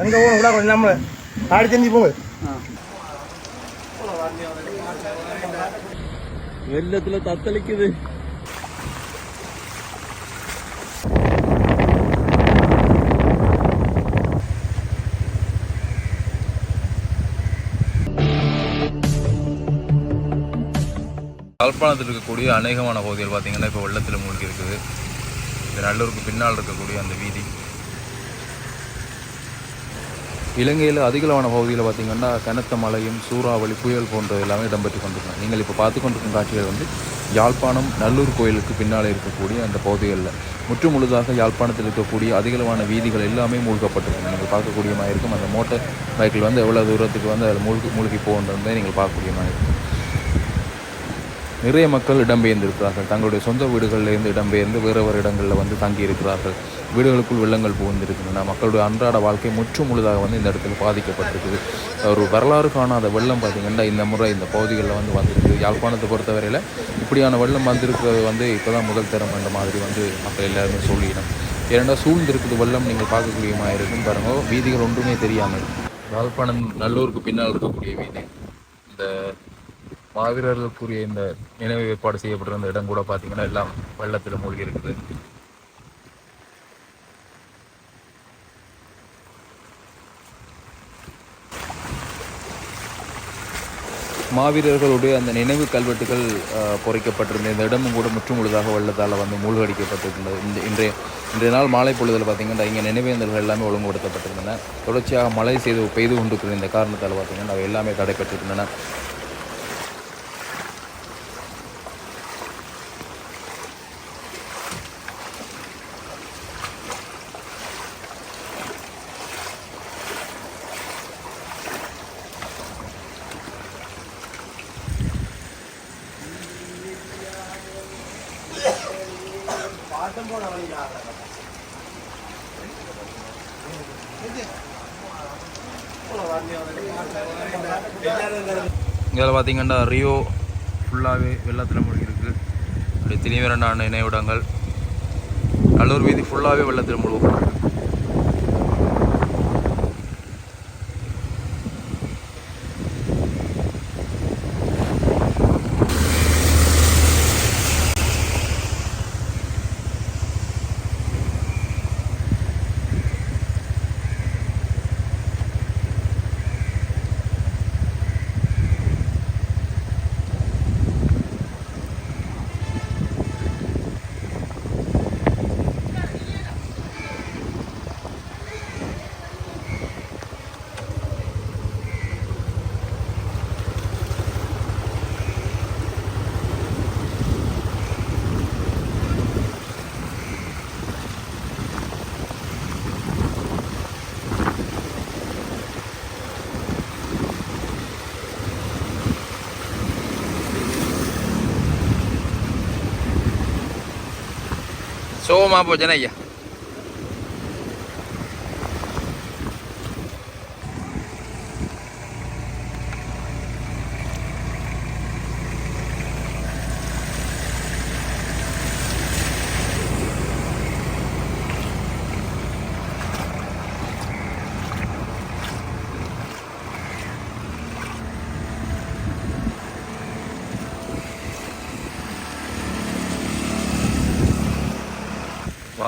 அங்கே போகணும் கொஞ்சம் நம்ம ஆடி தெரிஞ்சு போங்க. வெள்ளத்துல தத்தளிக்குது. யாழ்ப்பாணத்தில் இருக்கக்கூடிய அநேகமான பகுதிகள் பார்த்தீங்கன்னா இப்போ வெள்ளத்தில் மூழ்கி இருக்குது. இது நல்லூருக்கு பின்னால் இருக்கக்கூடிய அந்த வீதி. இலங்கையில் அதிகளவான பகுதியில் பார்த்திங்கன்னா கனத்த மழையும் சூறாவளி புயல் போன்ற எல்லாமே இடம்பெற்று கொண்டிருக்கும் நீங்கள் இப்போ பார்த்து கொண்டிருக்கும் காட்சிகள் வந்து யாழ்ப்பாணம் நல்லூர் கோயிலுக்கு பின்னால் இருக்கக்கூடிய அந்த பகுதிகளில். முற்று முழுதாக யாழ்ப்பாணத்தில் இருக்கக்கூடிய அதிகளவான வீதிகள் எல்லாமே மூழ்கப்பட்டிருக்கும். நீங்கள் பார்க்கக்கூடிய மாதிரி இருக்கும். அந்த மோட்டார் பைக்கில் வந்து எவ்வளோ தூரத்துக்கு வந்து அதில் மூழ்கி மூழ்கி போகின்றதை நீங்கள் பார்க்கக்கூடிய மாதிரி இருக்கும். நிறைய மக்கள் இடம்பெயர்ந்திருக்கிறார்கள் தங்களுடைய சொந்த வீடுகளிலிருந்து இடம்பெயர்ந்து வேறு வேறு இடங்களில் வந்து தங்கி இருக்கிறார்கள் வீடுகளுக்குள் வெள்ளங்கள் புகுந்திருக்கின்றன. மக்களுடைய அன்றாட வாழ்க்கை முற்று முழுதாக வந்து இந்த இடத்துல பாதிக்கப்பட்டிருக்குது. ஒரு வரலாறு காணாத வெள்ளம் பார்த்திங்கன்னா இந்த முறை இந்த பகுதிகளில் வந்து வந்திருக்கு. யாழ்ப்பாணத்தை பொறுத்தவரையில் இப்படியான வெள்ளம் வந்திருக்கிறது வந்து இப்போ தான் முதல் தரம் என்ற மாதிரி வந்து மக்கள் எல்லாருமே சொல்லிடும் ஏன்னா சூழ்ந்திருக்குது வெள்ளம் நீங்கள் பார்க்கக்கூடிய மாதிரி இருக்கும் பாருங்க. வீதிகள் ஒன்றுமே தெரியாமல். யாழ்ப்பாணம் நல்லூருக்கு பின்னால் இருக்கக்கூடிய வீதி. இந்த மாவீரர்களுக்குரிய இந்த நினைவு ஏற்பாடு செய்யப்பட்டிருந்த இடம் கூட பார்த்தீங்கன்னா எல்லாம் வெள்ளத்தில் மூழ்கி இருக்குது மாவீரர்களுடைய அந்த நினைவு கல்வெட்டுகள் பொறிக்கப்பட்டிருந்த இந்த இடமும் கூட முற்றும் முழுதாக வெள்ளத்தால் வந்து மூழ்கடிக்கப்பட்டிருந்தது இந்த இன்றைய இன்றைய நாள் மாலை பொழுதில் பார்த்தீங்கன்னா இங்கே நினைவேந்தல்கள் எல்லாமே ஒழுங்குபடுத்தப்பட்டிருந்தன. தொடர்ச்சியாக மழை செய்து பெய்து கொண்டிருக்கிற இந்த காரணத்தால் பார்த்தீங்கன்னா அவை எல்லாமே தடைப்பட்டிருந்தன இதில் பார்த்தீங்கன்னா ரியோ ஃபுல்லாகவே வெள்ளத்தில் மூழ்கி இருக்கு அப்படி திணிவரண்டான நினைவிடங்கள். நல்லூர் வீதி ஃபுல்லாகவே வெள்ளத்தில் மூழ்கப்பட்டிருக்கு. સો માં આપો જણાઈ ગયા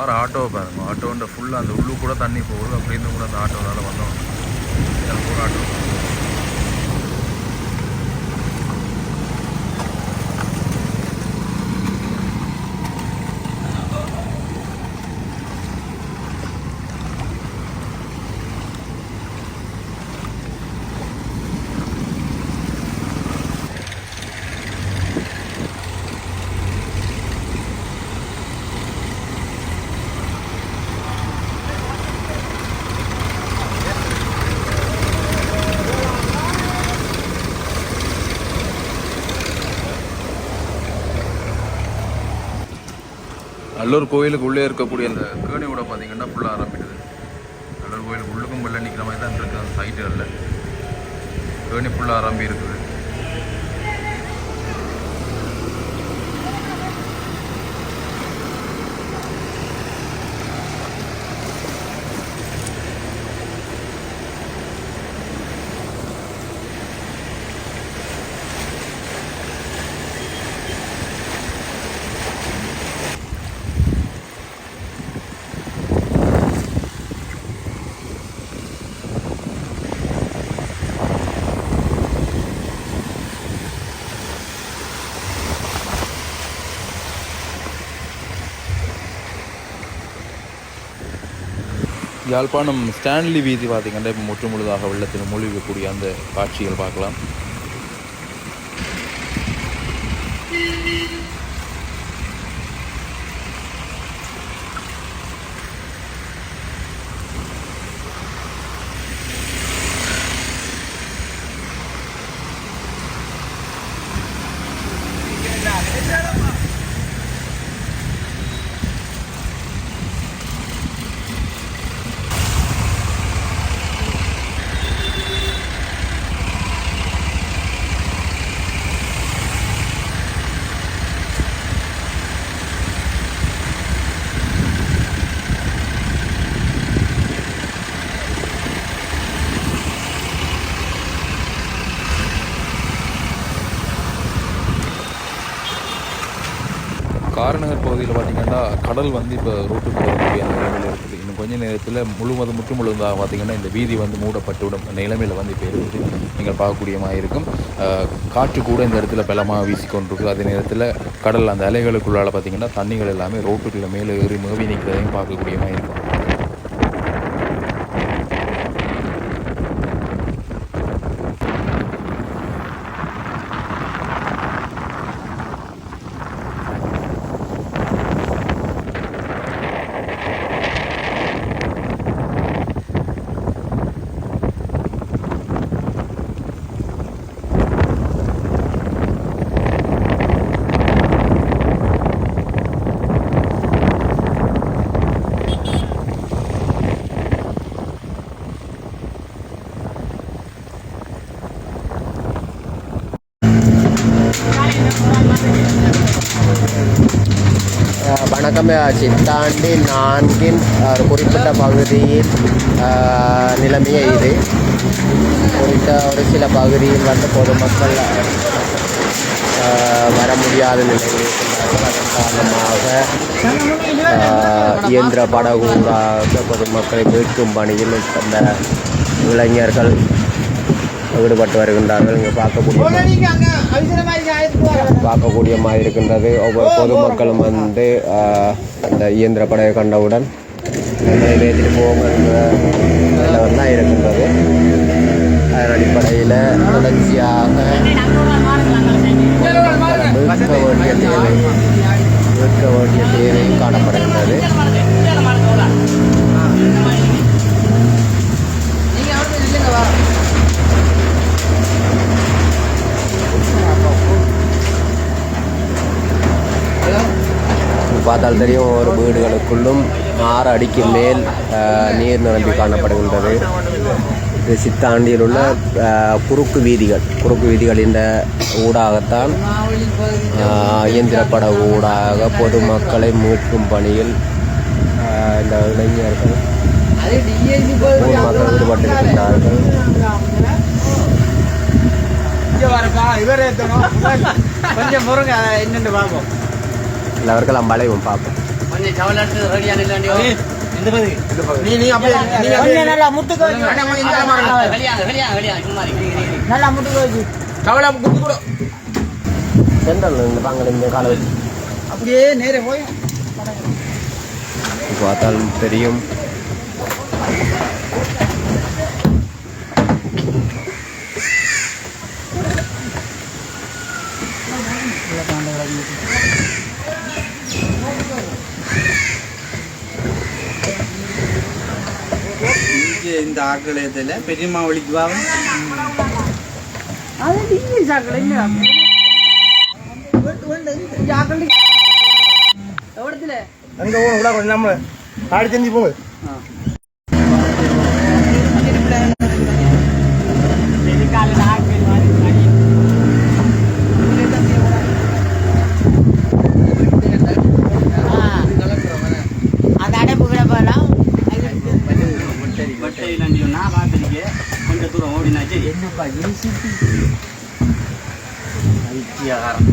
வார ஆட்டோவை பாருங்க. ஆட்டோன்ற ஃபுல்லாக அந்த உள்ளு கூட தண்ணி போகுது. அப்படின்னு கூட அந்த ஆட்டோனால வந்தோம். எனக்கு ஒரு ஆட்டோ. நல்லூர் கோயிலுக்கு உள்ளே இருக்கக்கூடிய அந்த கேணி விட பார்த்தீங்கன்னா ஃபுல்லாக ஆரம்பிடுது நல்லூர் கோயிலுக்கு உள்ளுக்கும் வெள்ளம் நிற்கிற மாதிரி தான் இருக்குது அந்த சைட்டுகளில் கேணி ஃபுல்லாக ஆரம்பி இருக்குது யாழ்ப்பாணம் ஸ்டான்லி வீதி பார்த்திங்கன்னா இப்போ முற்று முழுதாக வெள்ளத்தில் மூழ்கக்கூடிய அந்த காட்சிகள் பார்க்கலாம். காரநகர் பகுதியில் பார்த்தீங்கன்னா கடல் வந்து இப்போ ரோட்டுக்கு போகக்கூடிய அந்த நிலைமையில் இருக்குது. இன்னும் கொஞ்ச நேரத்தில் முழுவதும் முற்று முழுவதாக பார்த்தீங்கன்னா இந்த வீதி வந்து மூடப்பட்டுவிடும். அந்த நிலைமையில் வந்து இப்போ இருக்குது நீங்கள் பார்க்கக்கூடியமாக இருக்கும். காற்று கூட இந்த இடத்துல பலமாக வீசிக்கொண்டிருக்கு. அதே நேரத்தில் கடல் அந்த அலைகளுக்குள்ளால் பார்த்தீங்கன்னா தண்ணிகள் எல்லாமே ரோட்டுக்குள்ள மேலே ஏறி மேவி நிற்கிறதையும் பார்க்கக்கூடியமாக இருக்கும். வணக்கம் அஹ் சித்தாண்டி நான்கின் ஒரு குறிப்பிட்ட பகுதியில் நிலைமையே இது. குறித்த ஒரு சில பகுதியில் வந்து பொதுமக்கள் வர முடியாத நிலையில் இருக்கின்றார்கள் அதன் காரணமாக இயந்திர படகூடாக பொதுமக்களை மீட்கும் பணியில் இருந்த இளைஞர்கள் ஈடுபட்டு வருகின்றார்கள் இங்கே பார்க்கக்கூடிய பார்க்கக்கூடிய மாதிரி இருக்கின்றது. ஒவ்வொரு பொதுமக்களும் வந்து அந்த இயந்திர படையை கண்டவுடன் ஏற்றிட்டு போங்கிற நிலவரம் தான் இருக்கின்றது. அதன் அடிப்படையில் தொடர்ச்சியாக மீட்க வேண்டிய தேவை மீட்க வேண்டிய தேவையும் காணப்படுகின்றது. பார்த்தால் தெரியும் ஒரு வீடுகளுக்குள்ளும் ஆறு அடிக்கு மேல் நீர் நிரம்பி காணப்படுகின்றது. இது சித்தாண்டியில் உள்ள குறுக்கு வீதிகள். குறுக்கு வீதிகளின் ஊடாகத்தான் இயந்திரப்பட ஊடாக பொதுமக்களை மீட்கும் பணியில் இந்த இளைஞர்கள் பொதுமக்கள் ஈடுபட்டிருக்கின்றார்கள். கொஞ்சம் முருங்க என்னென்னு பார்ப்போம். அவர்கள் அம்பளையும் பார்ப்போம். குத்து கூட சென்ட்ரல் இந்த பாங்கள் இந்த கால வச்சு அப்படியே நேரே போய். பார்த்தால் தெரியும். இந்த ஆக்களத்தில் பெரியம்மா ஒளிக்கு வாங்க அது நீங்க சாக்கடை சாக்கடை எவ்வளத்துல அங்கே போகணும் கூட கொஞ்சம் நம்ம ஆடி தெரிஞ்சு போங்க. பைத்தியகாரன்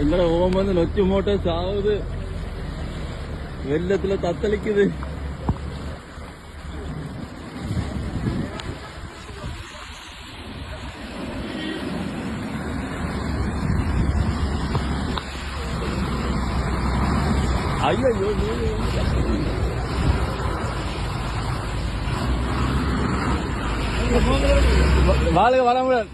எங்கட ஓம் வந்து நொச்சி மூட்டை சாவுது வெள்ளத்துல தத்தளிக்குது ஐயோ ஐயோ வாழ்க வளமுடன்.